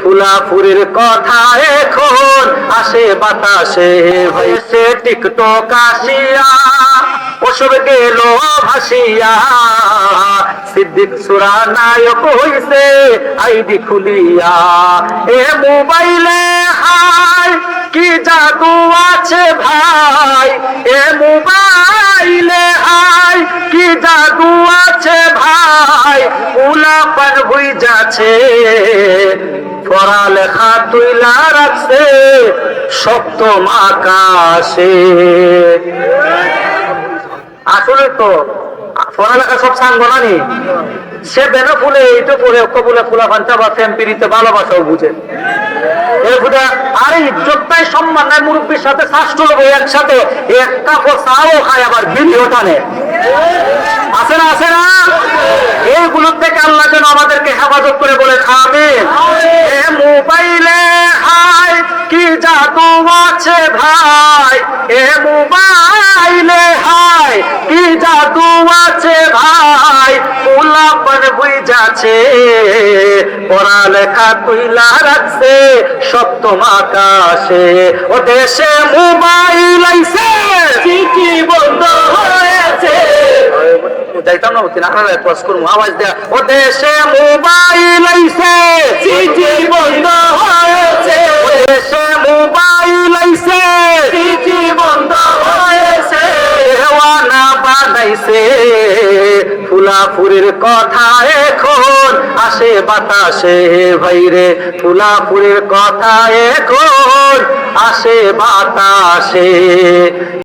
ফুলাফুরির কথা এখন আসে বাতাসে হয়েছে টিকটক আসিয়া, ওসব গেল ভাসিয়া। সিদ্দিক সুরা নায়ক হইছে, আইডি খুলিয়া। এ মোবাইলে হাই, কি জাদু আছে ভাই? এ মোবাইলে হাই, কি জাদু আছে ভাই উলাপন হই যাচ্ছে। পড়ালেখা তুইলা রাখছে সপ্তম আকাশে। আসলে তো, পড়ালেখা সব সাঙ্গ নানি সে বেন ফুলে পড়ে অক্ষ ফুলে বা ফ্যাম্পিরিতে ভালোবাসাও বুঝে। আরে সম্মান নাই, মুরব্বীর সাথে একসাথে এক কাপড় চাও খায় আবার ভিডিও টানে। আছে না আছে না? হেফাজত করে বলে খাবেন এ মোবাইলে হাই কি জাদু আছে ভাই? এ মোবাইলে হাই কি জাদু আছে ভাই? উলাপন বুই যাচ্ছে পড়ালেখা তুইলা রাখছে সপ্তম আকাশে। ও দেশে মোবাইল আইছে। যাইতাম না তিন আওয়াজ দেয়া ও দেশে মোবাইল আইছে চিঠি বন্ধ হয়েছে। ও দেশে মোবাইল আইছে চিঠি বন্ধ হয়েছে। বানাইছে। ফুলাফুরির কথা এখন আসে বাতাসে ভাইরে ফুলাফুরের কথা এখন আসে বাতাসে।